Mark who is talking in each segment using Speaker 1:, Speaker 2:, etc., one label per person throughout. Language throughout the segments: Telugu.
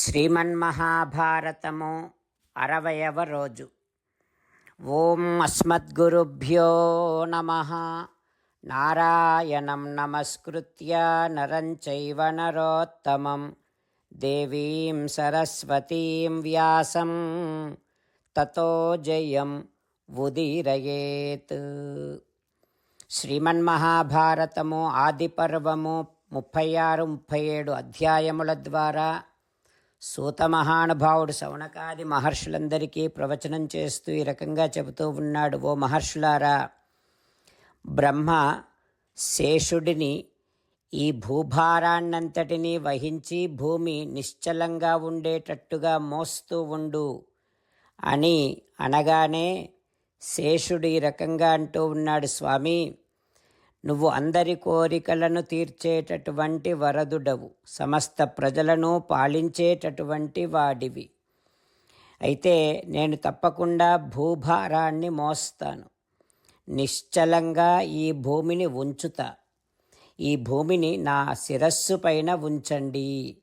Speaker 1: శ్రీమన్మహాభారతము అరవయవ రోజు. ఓం అస్మద్గురుభ్యో నమ. నారాయణం నమస్కృత్య నరంచైవ నరోత్తమం. దేవీం సరస్వతీం వ్యాసం. తతో జయం ఉదీరయేత్. శ్రీమన్మహాభారతము ఆదిపర్వము ముప్పై ఆరు ముప్పై ఏడు అధ్యాయముల ద్వారా సూత మహానుభావుడు శౌనకాది మహర్షులందరికీ ప్రవచనం చేస్తూ ఈ రకంగా చెబుతూ ఉన్నాడు ఓ మహర్షులారా బ్రహ్మ శేషుడిని ఈ భూభారాన్నంతటినీ వహించి భూమి నిశ్చలంగా ఉండేటట్టుగా మోస్తూ ఉండు అని అనగానే శేషుడు ఈ రకంగా అంటూ ఉన్నాడు స్వామి నువ్వు అందరి కోరికలను తీర్చేటటువంటి వరదుడవు. సమస్త ప్రజలను పాలించేటటువంటి వాడివి. అయితే నేను తప్పకుండా భూభారాన్ని మోస్తాను. నిశ్చలంగా ఈ భూమిని ఉంచుతా. ఈ భూమిని నా శిరస్సు పైన ఉంచండి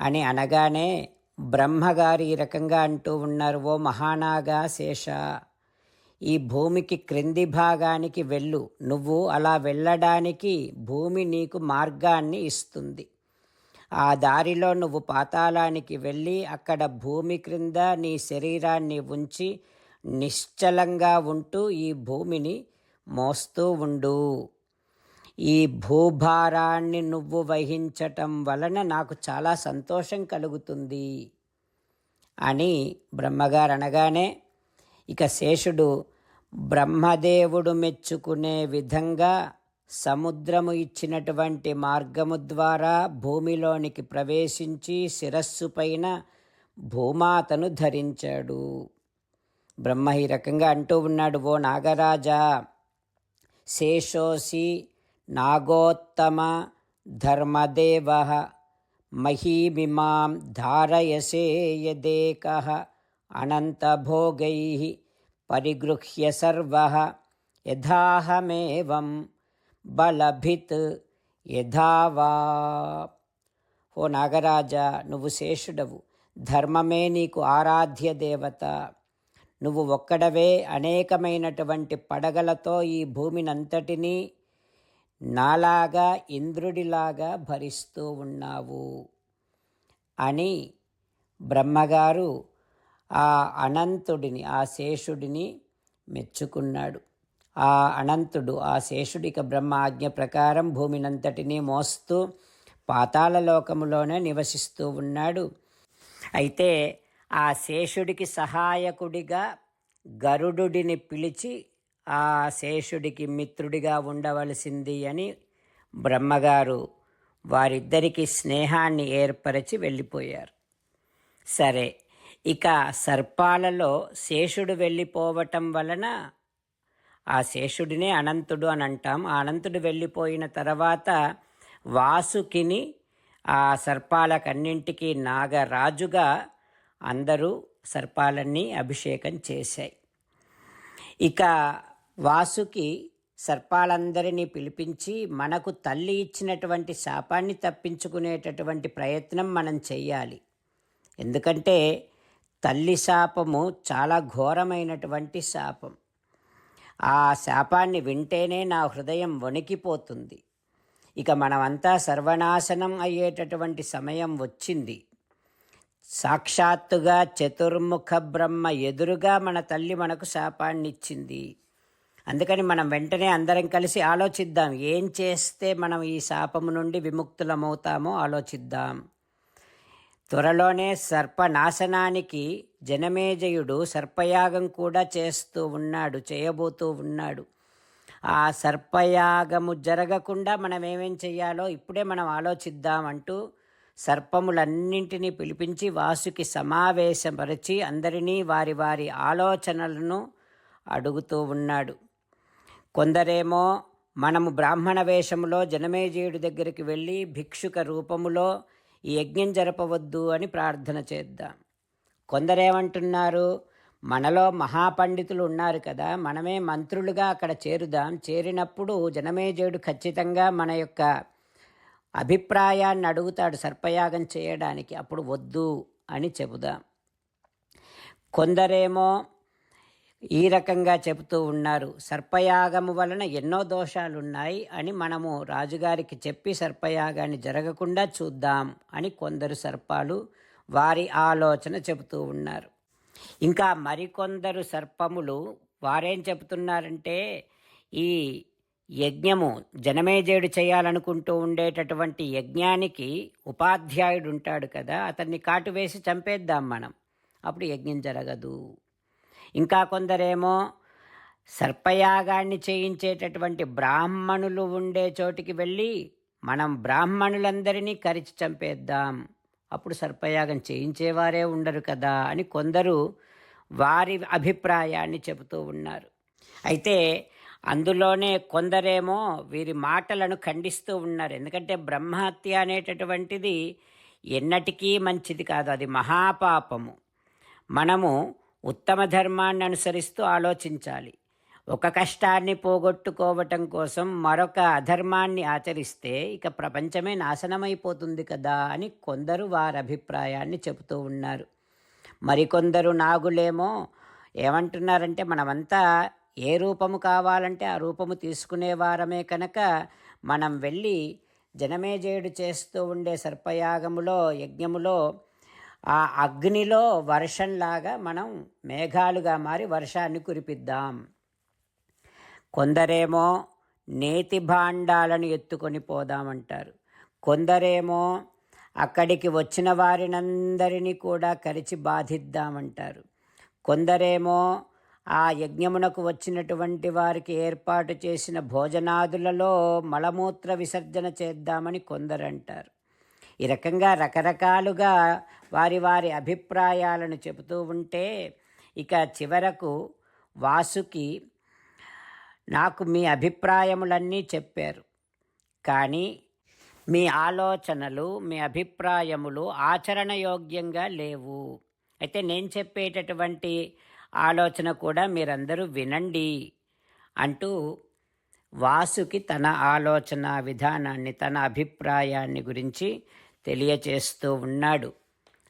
Speaker 1: అని అనగానే బ్రహ్మగారు ఈ రకంగా అంటూ ఉన్నారు ఓ మహానాగా శేష ఈ భూమికి క్రింది భాగానికి వెళ్ళు. నువ్వు అలా వెళ్ళడానికి భూమి నీకు మార్గాన్ని ఇస్తుంది. ఆ దారిలో నువ్వు పాతాళానికి వెళ్ళి అక్కడ భూమి క్రింద నీ శరీరాన్ని ఉంచి నిశ్చలంగా ఉంటూ ఈ భూమిని మోస్తూ ఉండు. ఈ భూభారాన్ని నువ్వు వహించటం వలన నాకు చాలా సంతోషం కలుగుతుంది అని బ్రహ్మగారు అనగానే ఇక శేషుడు బ్రహ్మదేవుడు మెచ్చుకునే విధంగా సముద్రము ఇచ్చినటువంటి మార్గము ద్వారా భూమిలోనికి ప్రవేశించి శిరస్సు పైన భూమాతను ధరించాడు. బ్రహ్మ ఈ రకంగా అంటూ ఉన్నాడు ఓ నాగరాజా శేషోసి నాగోత్తమ ధర్మదేవ మహీమిమాం ధారయసేయదేక అనంతభోగై పరిగృహ్య సర్వ యథాహమేవం బలభిత్ యథావా. ఓ నాగరాజా నువ్వు శేషుడవు. ధర్మమే నీకు ఆరాధ్య దేవత. నువ్వు ఒక్కడవే అనేకమైనటువంటి పడగలతో ఈ భూమినంతటినీ నాలాగా ఇంద్రుడిలాగా భరిస్తూ ఉన్నావు. అని బ్రహ్మగారు ఆ అనంతుడిని ఆ శేషుడిని మెచ్చుకున్నాడు. ఆ అనంతుడు ఆ శేషుడిక బ్రహ్మాజ్ఞ ప్రకారం భూమినంతటినీ మోస్తూ పాతాళలోకములోనే నివసిస్తూ ఉన్నాడు. అయితే ఆ శేషుడికి సహాయకుడిగా గరుడుడిని పిలిచి ఆ శేషుడికి మిత్రుడిగా ఉండవలసింది అని బ్రహ్మగారు వారిద్దరికీ స్నేహాన్ని ఏర్పరచి వెళ్ళిపోయారు. సరే ఇక సర్పాలలో శేషుడు వెళ్ళిపోవటం వలన ఆ శేషుడినే అనంతుడు అని అంటాం. ఆ అనంతుడు వెళ్ళిపోయిన తర్వాత వాసుకిని ఆ సర్పాలకన్నింటికి నాగరాజుగా అందరూ సర్పాలన్నీ అభిషేకం చేశాయి. ఇక వాసుకి సర్పాలందరినీ పిలిపించి మనకు తల్లి ఇచ్చినటువంటి శాపాన్ని తప్పించుకునేటటువంటి ప్రయత్నం మనం చెయ్యాలి. ఎందుకంటే తల్లి శాపము చాలా ఘోరమైనటువంటి శాపం. ఆ శాపాన్ని వింటేనే నా హృదయం వణికిపోతుంది. ఇక మనమంతా సర్వనాశనం అయ్యేటటువంటి సమయం వచ్చింది. సాక్షాత్తుగా చతుర్ముఖ బ్రహ్మ ఎదురుగా మన తల్లి మనకు శాపాన్ని ఇచ్చింది అందుకని మనం వెంటనే అందరం కలిసి ఆలోచిద్దాం ఏం చేస్తే మనం ఈ శాపము నుండి విముక్తులమవుతామో ఆలోచిద్దాం. త్వరలోనే సర్పనాశనానికి జనమేజయుడు సర్పయాగం కూడా చేస్తూ ఉన్నాడు చేయబోతూ ఉన్నాడు. ఆ సర్పయాగము జరగకుండా మనం ఏమేం చేయాలో ఇప్పుడే మనం ఆలోచిద్దామంటూ సర్పములన్నింటినీ పిలిపించి వాసుకి సమావేశపరిచి అందరినీ వారి వారి ఆలోచనలను అడుగుతూ ఉన్నాడు. కొందరేమో మనము బ్రాహ్మణ వేషములో జనమేజయుడి దగ్గరికి వెళ్ళి భిక్షుక రూపములో ఈ యజ్ఞం జరపవద్దు అని ప్రార్థన చేద్దాం. కొందరేమంటున్నారు మనలో మహాపండితులు ఉన్నారు కదా మనమే మంత్రులుగా అక్కడ చేరుదాం. చేరినప్పుడు జనమేజయుడు ఖచ్చితంగా మన యొక్క అభిప్రాయాన్ని అడుగుతాడు సర్పయాగం చేయడానికి. అప్పుడు వద్దు అని చెబుదాం. కొందరేమో ఈ రకంగా చెబుతూ ఉన్నారు. సర్పయాగము వలన ఎన్నో దోషాలు ఉన్నాయి అని మనము రాజుగారికి చెప్పి సర్పయాగాన్ని జరగకుండా చూద్దాం అని కొందరు సర్పాలు వారి ఆలోచన చెబుతూ ఉన్నారు. ఇంకా మరికొందరు సర్పములు వారేం చెబుతున్నారంటే ఈ యజ్ఞము జనమేజేడు చేయాలనుకుంటూ ఉండేటటువంటి యజ్ఞానికి ఉపాధ్యాయుడు ఉంటాడు కదా అతన్ని కాటు వేసి చంపేద్దాం మనం. అప్పుడు యజ్ఞం జరగదు. ఇంకా కొందరేమో సర్పయాగాన్ని చేయించేటటువంటి బ్రాహ్మణులు ఉండే చోటికి వెళ్ళి మనం బ్రాహ్మణులందరినీ కరిచి చంపేద్దాం. అప్పుడు సర్పయాగం చేయించేవారే ఉండరు కదా అని కొందరు వారి అభిప్రాయాన్ని చెబుతూ ఉన్నారు. అయితే అందులోనే కొందరేమో వీరి మాటలను ఖండిస్తూ ఉన్నారు. ఎందుకంటే బ్రహ్మహత్య అనేటటువంటిది ఎన్నటికీ మంచిది కాదు. అది మహాపాపము. మనము ఉత్తమ ధర్మాన్ని అనుసరిస్తూ ఆలోచించాలి. ఒక కష్టాన్ని పోగొట్టుకోవటం కోసం మరొక అధర్మాన్ని ఆచరిస్తే ఇక ప్రపంచమే నాశనమైపోతుంది కదా అని కొందరు వారి అభిప్రాయాన్ని చెబుతూ ఉన్నారు. మరికొందరు నాగులేమో ఏమంటున్నారంటే మనమంతా ఏ రూపము కావాలంటే ఆ రూపము తీసుకునేవారమే కనుక మనం వెళ్ళి జనమేజేయుడు చేస్తూ ఉండే సర్పయాగములో యజ్ఞములో ఆ అగ్నిలో వర్షంలాగా మనం మేఘాలుగా మారి వర్షాన్ని కురిపిద్దాం. కొందరేమో నేతి భాండాలను ఎత్తుకొని పోదామంటారు. కొందరేమో అక్కడికి వచ్చిన వారినందరినీ కూడా కలిసి బాధిద్దామంటారు. కొందరేమో ఆ యజ్ఞమునకు వచ్చినటువంటి వారికి ఏర్పాటు చేసిన భోజనాదులలో మలమూత్ర విసర్జన చేద్దామని కొందరంటారు. ఈ రకంగా రకరకాలుగా వారి వారి అభిప్రాయాలను చెబుతూ ఉంటే ఇక చివరకు వాసుకి నాకు మీ అభిప్రాయములన్నీ చెప్పారు. కానీ మీ ఆలోచనలు మీ అభిప్రాయములు ఆచరణయోగ్యంగా లేవు. అయితే నేను చెప్పేటటువంటి ఆలోచన కూడా మీరందరూ వినండి అంటూ వాసుకి తన ఆలోచన విధానాన్ని తన అభిప్రాయాన్ని గురించి తెలియచేస్తూ ఉన్నాడు.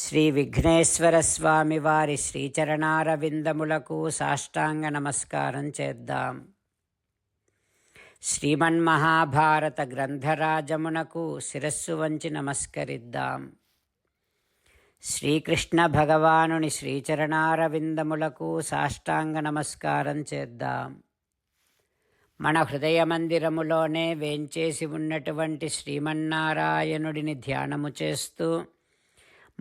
Speaker 1: శ్రీ విఘ్నేశ్వర స్వామి వారి శ్రీచరణారవిందములకు సాష్టాంగ నమస్కారం చేద్దాం. శ్రీమన్మహాభారత గ్రంథరాజమునకు శిరస్సు వంచి నమస్కరిద్దాం. శ్రీకృష్ణ భగవానుని శ్రీచరణారవిందములకు సాష్టాంగ నమస్కారం చేద్దాం. మన హృదయ మందిరములోనే వేంచేసి ఉన్నటువంటి శ్రీమన్నారాయణుడిని ధ్యానము చేస్తూ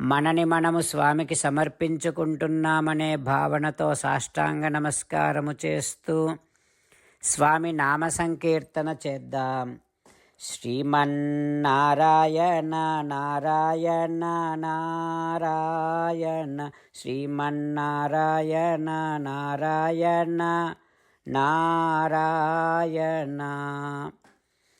Speaker 1: మనని మనము స్వామికి సమర్పించుకుంటున్నామనే భావనతో సాష్టాంగ నమస్కారము చేస్తూ స్వామి నామ సంకీర్తన చేద్దాం. శ్రీమన్నారాయణ నారాయణ నారాయణ శ్రీమన్నారాయణ నారాయణ నారాయణ.